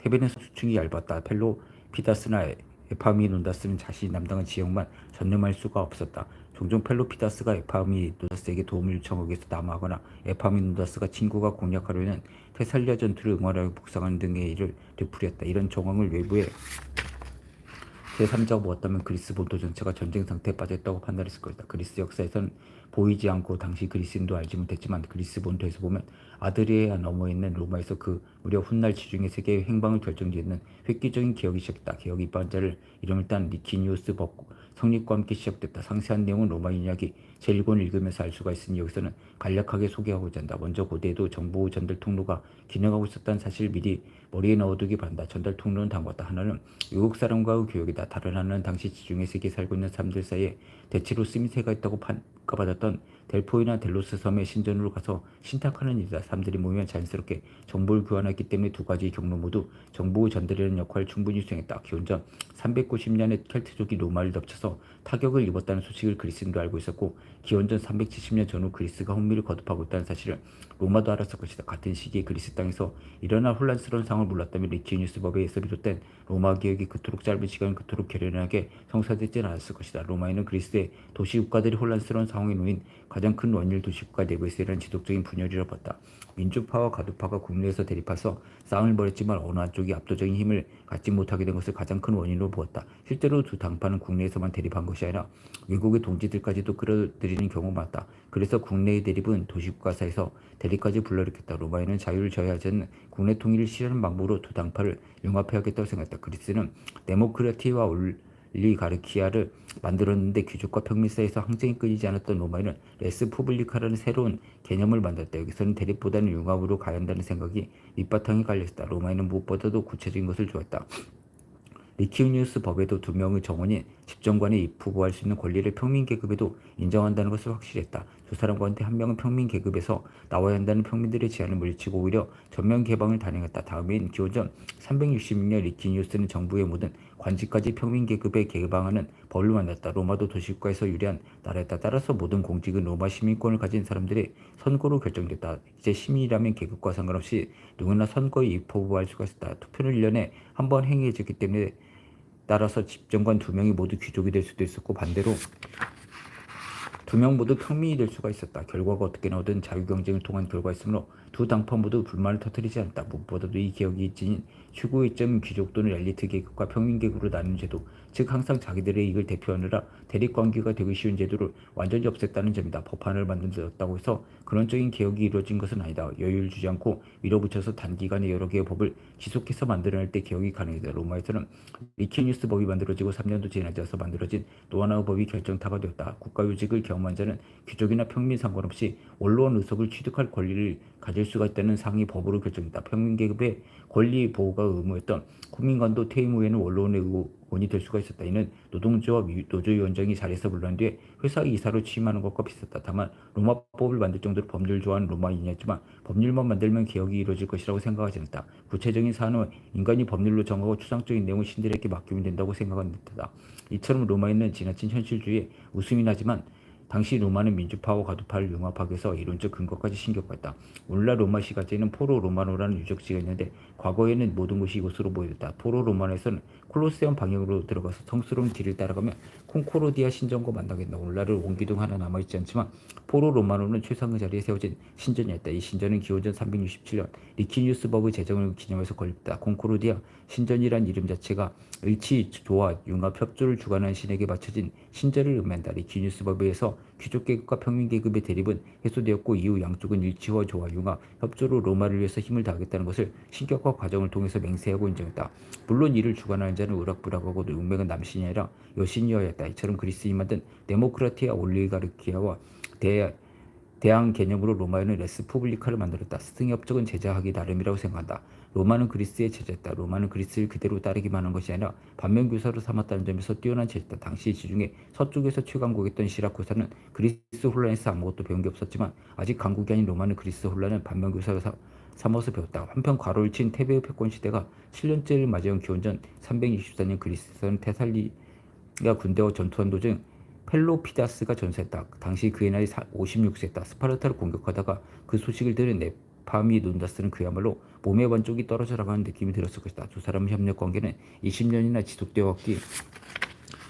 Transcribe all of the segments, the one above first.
테베는 수층이 얇았다. 펠로 피다스나 에파미논다스는 자신이 담당한 지역만 전념할 수가 없었다. 종종 펠로피다스가 에파미논다스에게 도움을 요청하기 위해서 남하거나 에파미논다스가 친구가 공략하려는 테살리아 전투를 응원하고 북상하는 등의 일을 되풀이했다. 이런 정황을 외부에 제3자가 보았다면 그리스 본토 전체가 전쟁 상태에 빠졌다고 판단했을 것이다. 그리스 역사에선 보이지 않고 당시 그리스인도 알지 못했지만 그리스 본토에서 보면 아드리아 너머에 있는 로마에서 그 무려 훗날 지중해 세계의 행방을 결정짓는 획기적인 개혁이 시작했다. 개혁 입반자를 이름을 딴 리키니우스 법 성립과 함께 시작됐다. 상세한 내용은 로마 인약이 제1권을 읽으면서 알 수가 있으니 여기서는 간략하게 소개하고자 한다. 먼저 고대에도 정보 전달 통로가 기능하고 있었다는 사실을 미리 머리에 넣어두기 바란다. 전달 통로는 담궜다. 하나는 외국 사람과의 교역이다. 다른 하나는 당시 지중해 세계에 살고 있는 사람들 사이에 대체로 쓰임새가 있다고 평가받았던 델포이나 델로스 섬의 신전으로 가서 신탁하는 일이다. 사람들이 모이면 자연스럽게 정보를 교환 했기 때문에 두 가지 경로 모두 정보 전달이라는 역할을 충분히 수행했다. 기원전 390년에 켈트족이 로마를 덮쳐서 타격을 입었다는 소식을 그리스인도 알고 있었고 기원전 370년 전후 그리스가 혼미를 거듭하고 있다는 사실을 로마도 알았을 것이다. 같은 시기에 그리스 땅에서 일어날 혼란스러운 상황을 몰랐다면 리티니우스 법에서 비롯된 로마 개혁이 그토록 짧은 시간 그토록 결연하게 성사되지 않았을 것이다. 로마에는 그리스의 도시국가들이 혼란스러운 상황에 놓인 가장 큰 원인을 도시국가 내부에서 일어난 지속적인 분열이라 봤다. 민주파와 가두파가 국내에서 대립해서 싸움을 벌였지만 어느 한쪽이 압도적인 힘을 갖지 못하게 된 것을 가장 큰 원인으로 보았다. 실제로 두 당파는 국내에서만 대립한 것이 아니라 외국의 동지들까지도 끌어들이는 경우가 많다. 그래서 국내의 대립은 도시국가 사이에서 대립까지 불러일으켰다. 로마에는 자유를 저해하지 않는 국내 통일을 실현하는 방법으로 두 당파를 융합해야겠다고 생각했다. 그리스는 데모크라티와 올리가르키아를 만들었는데 귀족과 평민 사이에서 항쟁이 끊이지 않았던 로마에는 레스푸블리카라는 새로운 개념을 만들었다. 여기서는 대립보다는 융합으로 가야 한다는 생각이 밑바탕에 깔려있다. 로마에는 무엇보다도 구체적인 것을 좋아했다. 리키우니우스 법에도 두 명의 정원이 집정관에 입후보할 수 있는 권리를 평민 계급에도 인정한다는 것을 확실했다. 두 사람 가운데 한 명은 평민 계급에서 나와야 한다는 평민들의 제안을 물리치고 오히려 전면 개방을 단행했다. 다음엔 기원전 366년 리키니우스는 정부의 모든 관직까지 평민 계급에 개방하는 법을 만났다. 로마도 도시국가에서 유리한 나라였다. 따라서 모든 공직은 로마 시민권을 가진 사람들의 선거로 결정됐다. 이제 시민이라면 계급과 상관없이 누구나 선거에 입후보할 수가 있었다. 투표는 1년에 한 번 행해졌기 때문에 따라서 집정관 두 명이 모두 귀족이 될 수도 있었고 반대로 두 명 모두 평민이 될 수가 있었다. 결과가 어떻게 나오든 자유 경쟁을 통한 결과였으므로 두 당파 모두 불만을 터뜨리지 않았다. 무엇보다도 이 개혁이 지닌 추구의 점 귀족 또는 엘리트 계급과 평민 계급으로 나누는 제도, 즉 항상 자기들의 이익을 대표하느라 대립관계가 되기 쉬운 제도를 완전히 없앴다는 점이다. 법안을 만들었다고 해서 근원적인 개혁이 이루어진 것은 아니다. 여유를 주지 않고 밀어붙여서 단기간에 여러 개의 법을 지속해서 만들어낼 때 개혁이 가능하다. 로마에서는 리키니우스 법이 만들어지고 3년도 지나지 않아서 만들어진 노아나우 법이 결정타가 되었다. 국가요직을 경험한 자는 귀족이나 평민 상관없이 원로원 의석을 취득할 권리를 가질 수가 있다는 상위 법으로 결정했다. 평민 계급의 권리 보호가 의무였던 국민관도 퇴임 후에는 원로원의 의 원이 될 수가 있었다. 이는 노동조합 노조위원장이 자리에서 물러난 뒤에 회사 이사로 취임하는 것과 비슷했다. 다만 로마법을 만들 정도로 법률을 좋아하는 로마인이었지만 법률만 만들면 개혁이 이루어질 것이라고 생각하지 않았다. 구체적인 사안은 인간이 법률로 정하고 추상적인 내용을 신들에게 맡기면 된다고 생각한 듯하다. 이처럼 로마에는 지나친 현실주의에 웃음이 나지만 당시 로마는 민주파와 가두파를 융합하기 위해서 이론적 근거까지 신경했다. 오늘날 로마 시가지에는 포로 로마노라는 유적지가 있는데 과거에는 모든 곳이 이곳으로 모였다. 포로 로마노에서는 콜로세움 방향으로 들어가서 성스러운 길을 따라가면 콩코르디아 신전과 만나겠다. 오늘날은 원기둥 하나 남아있지 않지만 포로 로마노는 최상의 자리에 세워진 신전이었다. 이 신전은 기원전 367년 리키니우스 법의 제정을 기념해서 건립다. 콩코르디아 신전이란 이름 자체가 의치, 조화, 융합, 협조를 주관하는 신에게 바쳐진 신전을 의미한다. 리키니우스 법에 의해서 귀족 계급과 평민 계급의 대립은 해소되었고 이후 양쪽은 일치와 조화, 융합, 협조로 로마를 위해서 힘을 다하겠다는 것을 신격화 과정을 통해서 맹세하고 인정했다. 물론 이를 주관하는 자는 우락부락하고도 운명은 남신이 아니라 여신이어야 했다. 이처럼 그리스인이 만든 데모크라티아 올리가르키아와 대 대항 개념으로 로마에는 레스푸블리카를 만들었다. 스승의 업적은 제자하기 나름이라고 생각한다. 로마는 그리스의 제자였다. 로마는 그리스를 그대로 따르기만 한 것이 아니라 반면교사로 삼았다는 점에서 뛰어난 제자다. 당시 지중해 서쪽에서 최강국이었던 시라쿠사는 그리스 혼란에서 아무것도 배운 게 없었지만 아직 강국이 아닌 로마는 그리스 혼란을 반면교사로 사, 삼아서 배웠다. 한편 과로를 친 테베의 패권 시대가 7년째를 맞이한 기원전 324년 그리스에서는 테살리가 군대와 전투한 도중 펠로피다스가 전세했다. 당시 그의 나이 56세였다. 스파르타를 공격하다가 그 소식을 들은 네파미 논다스는 그야말로 몸의 반쪽이 떨어져 나가는 느낌이 들었을 것이다. 두 사람의 협력 관계는 20년이나 지속되어 왔기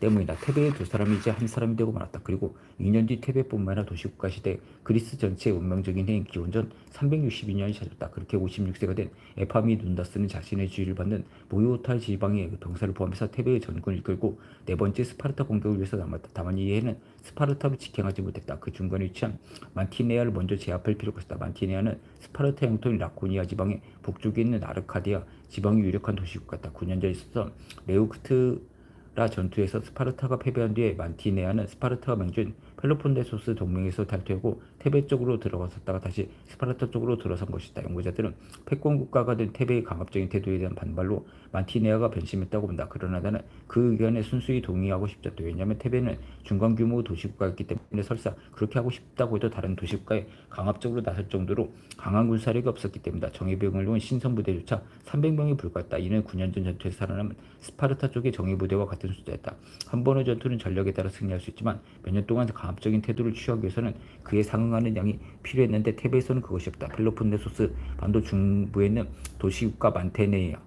때문이다. 테베의 두 사람이 이제 한 사람이 되고 말았다. 그리고 2년 뒤 테베뿐만 아니라 도시국가 시대 그리스 전체의 운명적인 해인 기원전 362년이 찾았다. 그렇게 56세가 된 에파미 눈다스는 자신의 지위를 받는 모요타 지방의 병사를 포함해서 테베의 전군을 이끌고 네 번째 스파르타 공격을 위해서 남았다. 다만 이 해는 스파르타로 직행하지 못했다. 그 중간에 위치한 만티네아를 먼저 제압할 필요가 있었다. 만티네아는 스파르타 영토인 라코니아 지방의 북쪽에 있는 아르카디아 지방이 유력한 도시국 같다. 9년 전에 있었던 레우크트 라 전투에서 스파르타가 패배한 뒤에 만티네아는 스파르타가 맹주인 펠로폰네소스 동맹에서 탈퇴하고 테베 쪽으로 들어갔었다가 다시 스파르타 쪽으로 들어선 것이다. 연구자들은 패권 국가가 된 테베의 강압적인 태도에 대한 반발로 만티네아가 변심했다고 본다. 그러나 나는 그 의견에 순수히 동의하고 싶다. 왜냐하면 테베는 중간 규모 도시국가였기 때문에 설사 그렇게 하고 싶다고 해도 다른 도시국가에 강압적으로 나설 정도로 강한 군사력이 없었기 때문이다. 정예병을 놓은 신성부대조차 300명이 불과했다. 이는 9년 전 전투에서 살아남은 스파르타 쪽의 정예부대와 같은 숫자였다. 한 번의 전투는 전력에 따라 승리할 수 있지만 몇 년 동안 강 압적인 태도를 취하기 위해서는 그에 상응하는 양이 필요했는데 테베에서는 그것이 없다. 펠로폰네소스 반도 중부에 있는 도시국가 만테네야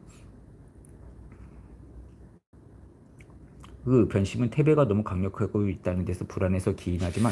그 변심은 테베가 너무 강력하고 있다는 데서 불안해서 기인하지만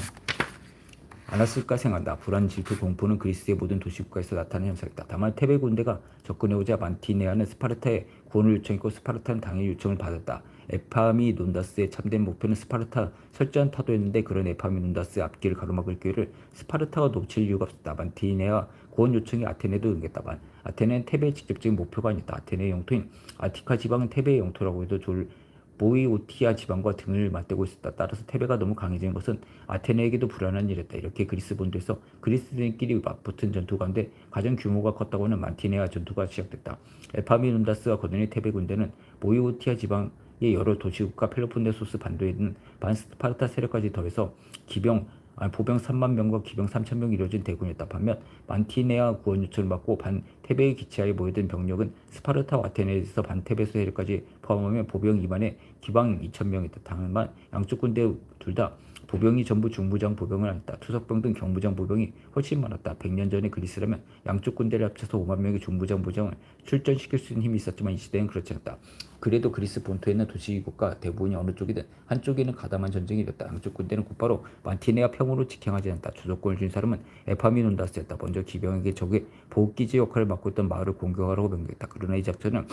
않았을까 생각한다. 불안, 질투, 공포는 그리스의 모든 도시국가에서 나타나는 현상이다. 다만 테베 군대가 접근해오자 만티네아는 스파르타에 구원을 요청했고 스파르타는 당의 요청을 받았다. 에파미 논다스의 참된 목표는 스파르타 철저한 타도였는데 그런 에파미 논다스의 앞길을 가로막을 기회를 스파르타가 놓칠 이유가 없었다. 만티네아 구원 요청이 아테네도 응했다만 아테네는 테베의 직접적인 목표가 아니다. 아테네의 영토인 아티카 지방은 테베의 영토라고 해도 좋을 보이오티아 지방과 등을 맞대고 있었다. 따라서 테베가 너무 강해진 것은 아테네에게도 불안한 일이었다. 이렇게 그리스 본토에서 그리스인끼리 맞붙은 전투 가운데 가장 규모가 컸다고 하는 만티네아 전투가 시작됐다. 에파미눈다스와 거든의 테베 군대는 보이오티아 지방 의 여러 도시국가 펠로폰네소스 반도에 있는 반스파르타 세력까지 더해서 기병 아니, 보병 3만 명과 기병 3천 명이 이루어진 대군이었다. 반면 만티네아 구원 요청을 받고 반 테베의 기치하에 모여든 병력은 스파르타와 아테네에서 반 테베 세력까지 포함하면 보병 2만에 기방 2천 명이다. 다만 양쪽 군대 둘 다 보병이 전부 중부장 보병을 아니다. 투석병 등 경부장 보병이 훨씬 많았다. 100년 전의 그리스라면 양쪽 군대를 합쳐서 5만 명의 중부장 보병을 출전시킬 수 있는 힘이 있었지만 이 시대는 그렇지 않다. 그래도 그리스 본토에 있는 도시국가 대부분이 어느 쪽이든 한쪽에는 가담한 전쟁이 일었다. 양쪽 군대는 곧바로 만티네아 평으로 직행하지 않다. 주도권을 준 사람은 에파미논다스였다. 먼저 기병에게 적의 보호기지 역할을 맡고 있던 마을을 공격하라고 명령했다. 그러나 이 작전은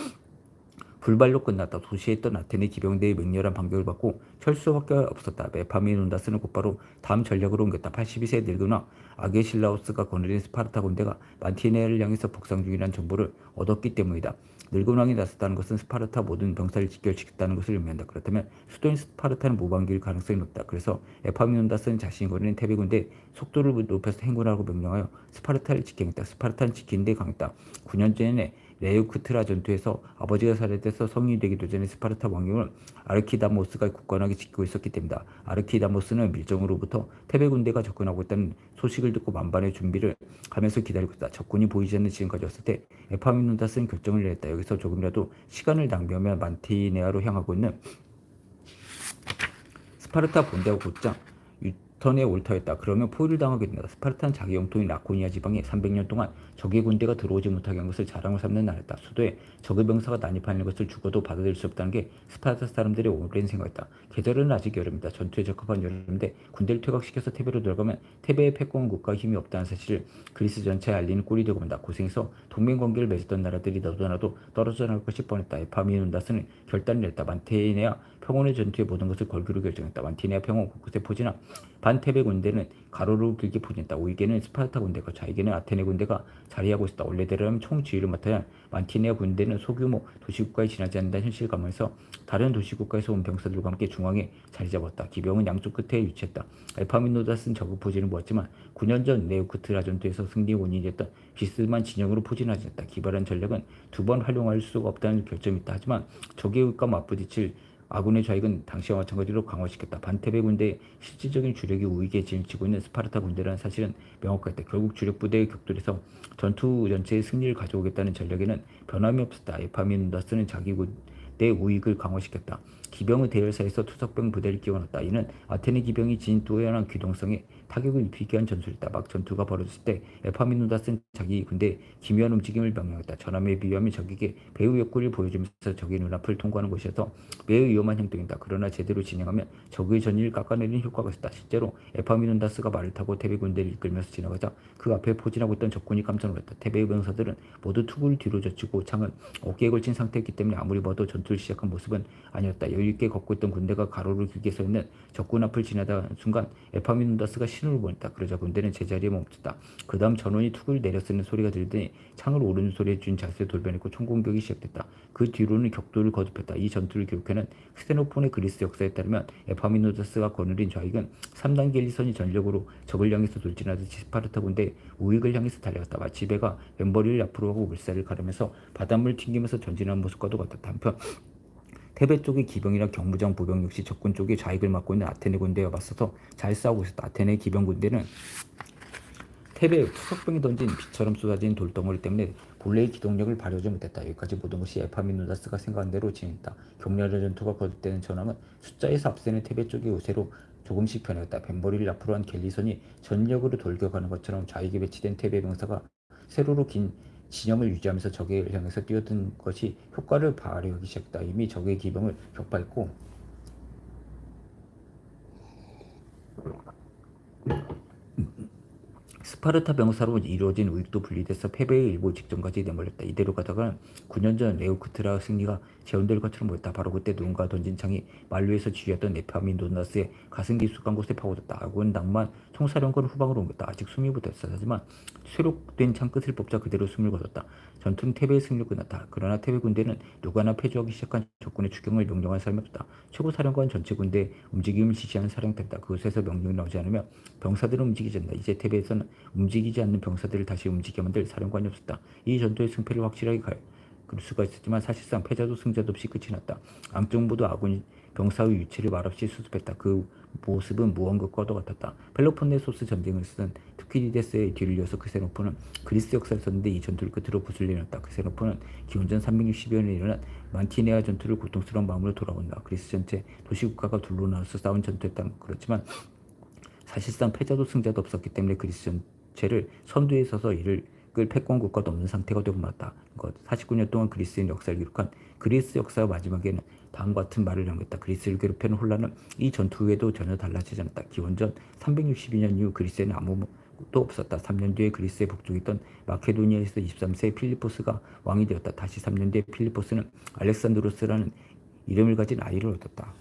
불발로 끝났다. 도시에 있던 아테네 기병대의 맹렬한 반격을 받고 철수밖에 없었다. 메파미논다스는 곧바로 다음 전략으로 옮겼다. 82세 늙으나 아게실라우스가 거느린 스파르타 군대가 만티네를 향해서 북상 중이라는 정보를 얻었기 때문이다. 늙은 왕이 나섰다는 것은 스파르타 모든 병사를 직결시켰다는 것을 의미한다. 그렇다면 수도인 스파르타는 무방기일 가능성이 높다. 그래서 에파미논다스는 자신이 거느린 테베 군대 속도를 높여서 행군하라고 명령하여 스파르타를 직행했다. 스파르타는 지키는 데 강했다. 9년 전에 레우크트라 전투에서 아버지가 살해돼서 성인이 되기도 전에 스파르타 왕궁을 아르키다모스가 굳건하게 지키고 있었기 때문이다. 아르키다모스는 밀정으로부터 테베 군대가 접근하고 있다는 소식을 듣고 만반의 준비를 하면서 기다리고 있다. 적군이 보이지 않는 지점까지 왔을 때 에파미논다스는 결정을 내렸다. 여기서 조금이라도 시간을 낭비하면 만티네아로 향하고 있는 스파르타 본대와 곧장 유턴에 올터했다. 그러면 포위를 당하게 된다. 스파르타는 자기 영토인 라코니아 지방에 300년 동안 적의 군대가 들어오지 못하게 한 것을 자랑을 삼는 나라였다. 수도에 적의 병사가 난입하는 것을 죽어도 받아들일 수 없다는 게 스파르타 사람들의 오랜 생각이다. 계절은 아직 여름이다. 전투에 적합한 여름인데 군대를 퇴각시켜서 테베로 들어가면 테베의 패권 국가 힘이 없다는 사실을 그리스 전체에 알리는 꼴이 되고 만다. 고생해서 동맹 관계를 맺었던 나라들이 너도 나도 떨어져 나갈 것이 뻔했다. 에파미논다스는 결단을 냈다. 만테네아 평온의 전투에 모든 것을 걸기로 결정했다. 만티네아 평온 곳곳에 포진한 반테베 군대는 가로로 길게 포진했다. 우익에는 스파르타 군대가 좌익에는 아테네 군대가 자리하고 있었다. 원래대로라면 총지휘를 맡아야 만티네아 군대는 소규모 도시국가에 지나지 않는다는 현실을 감안해서 다른 도시국가에서 온 병사들과 함께 중앙에 자리 잡았다. 기병은 양쪽 끝에 위치했다. 알파미노다스는 적의 포진을 모았지만 9년 전 네오크트라 전투에서 승리 원인이 됐던 비스만 진영으로 포진하지 않았다. 기발한 전략은 두 번 활용할 수가 없다는 결점이 있다. 하지만 적의 의과 맞부딪힐 아군의 좌익은 당시와 마찬가지로 강화시켰다. 반테베 군대의 실질적인 주력이 우익에 진치고 있는 스파르타 군대라는 사실은 명확했다. 결국 주력 부대의 격돌에서 전투 전체의 승리를 가져오겠다는 전략에는 변함이 없었다. 에파민다스는 자기 군대 우익을 강화시켰다. 기병의 대열사에서 투석병 부대를 끼워넣었다. 이는 아테네 기병이 지닌 또 연한 기동성에 타격을 입히게 한 전술이다. 막 전투가 벌어졌을 때 에파미누다스는 자기 군대 기묘한 움직임을 명령했다. 전함에 비하면 적에게 배후 역구를 보여주면서 적의 눈앞을 통과하는 것이어서 매우 위험한 행동이다. 그러나 제대로 진행하면 적의 전의를 깎아내리는 효과가 있었다. 실제로 에파미누다스가 말을 타고 테베 군대를 이끌면서 지나가자 그 앞에 포진하고 있던 적군이 깜짝 놀랐다. 테베의 병사들은 모두 투구를 뒤로 젖히고 창은 어깨에 걸친 상태였기 때문에 아무리 봐도 전투를 시작한 모습은 아니었다. 여유있게 걷고 있던 군대가 가로로 길게 서 있는 적군 앞을 지나다 순간 에파미누다스가 신 호를 보냈다. 그러자 군대는 제자리에 멈췄다. 그 다음 전원이 투구를 내려 쓰는 소리가 들리더니 창을 소리에 준 자세로 돌변했고 총공격이 시작됐다. 그 뒤로는 격돌을 거듭했다. 이 전투를 기록해낸 스테노폰의 그리스 역사에 따르면 에파미누다스가 거느린 좌익은 3단계 일선이 전력으로 적을 향해서 돌진하듯이 스파르타 군대 우익을 향해서 달려갔다. 마치 배가 왼머리를 앞으로 하고 물살을 가르면서 바닷물 튕기면서 전진하는 모습과도 같았다. 한편 테베 쪽의 기병이나 경무장 보병 역시 적군 쪽에 좌익을 맡고 있는 아테네 군대와 맞서서 잘 싸우고 있었다. 아테네 기병 군대는 테베 투석병이 던진 비처럼 쏟아진 돌덩어리 때문에 본래의 기동력을 발휘하지 못했다. 여기까지 모든 것이 에파미누다스가 생각한 대로 진행했다. 격렬한 전투가 거듭되는 전함은 숫자에서 앞서는 테베 쪽의 우세로 조금씩 변했다. 뱀머리를 앞으로 한 갤리선이 전력으로 돌격하는 것처럼 좌익에 배치된 테베 병사가 세로로 긴 진영을 유지하면서 적을 향해서 뛰어든 것이 효과를 발휘하기 시작했다. 이미 적의 기병을 격파했고 스파르타 병사로 이루어진 우익도 분리돼서 패배의 일보 직전까지 내몰렸다. 이대로 가다가 9년 전 레오크트라 승리가 재현될 것처럼 보였다. 바로 그때 누군가 던진 창이 만류에서 지휘했던 에파민 도나스의 가슴 깊숙한 곳에 파고들었다. 아군 낭만 총사령관 후방으로 옮겼다. 아직 숨이 붙었어. 하지만 쇠록된 창 끝을 뽑자 그대로 숨을 거뒀다. 전투는 테베의 승리로 끝났다. 그러나 테베 군대는 누가나 패주하기 시작한 적군의 추경을 명령한 사람이 없다. 최고 사령관 전체 군대 움직임을 지시하는 사령탑이다. 그곳에서 명령이 나오지 않으면 병사들은 움직이지 않는다. 이제 테베에서는 움직이지 않는 병사들을 다시 움직여 만들 사령관이 없었다. 이 전투의 승패를 확실하게 갈 수가 있었지만 사실상 패자도 승자도 없이 끝이 났다. 모두 아군이 병사의 위치를 말없이 수습했다. 그 모습은 무언가 과도 같았다. 펠로폰네소스 전쟁을 쓰던 투키디데스의 뒤를 이어서 크세노프는 그리스 역사를 썼는데 이 전투를 끝으로 내렸다. 크세노프는 기원전 360여 년에 일어난 만티네아 전투를 고통스러운 마음으로 돌아본다. 그리스 전체 도시국가가 둘로 나눠서 싸운 전투였다. 그렇지만 사실상 패자도 승자도 없었기 때문에 그리스 전 체를 선두에 서서 이를 끌 패권 국가 넘는 상태가 되고 말았다. 것. 49년 동안 그리스인 역사를 기록한 그리스 역사 마지막에는 다음과 같은 말을 남겼다. 그리스를 괴롭히는 혼란은 이 전투 후에도 전혀 달라지지 않았다. 기원전 362년 이후 그리스에는 아무도 없었다. 3년 뒤에 그리스에 복종했던 마케도니아에서 23세 필리포스가 왕이 되었다. 다시 3년 뒤에 필리포스는 알렉산드로스라는 이름을 가진 아이를 얻었다.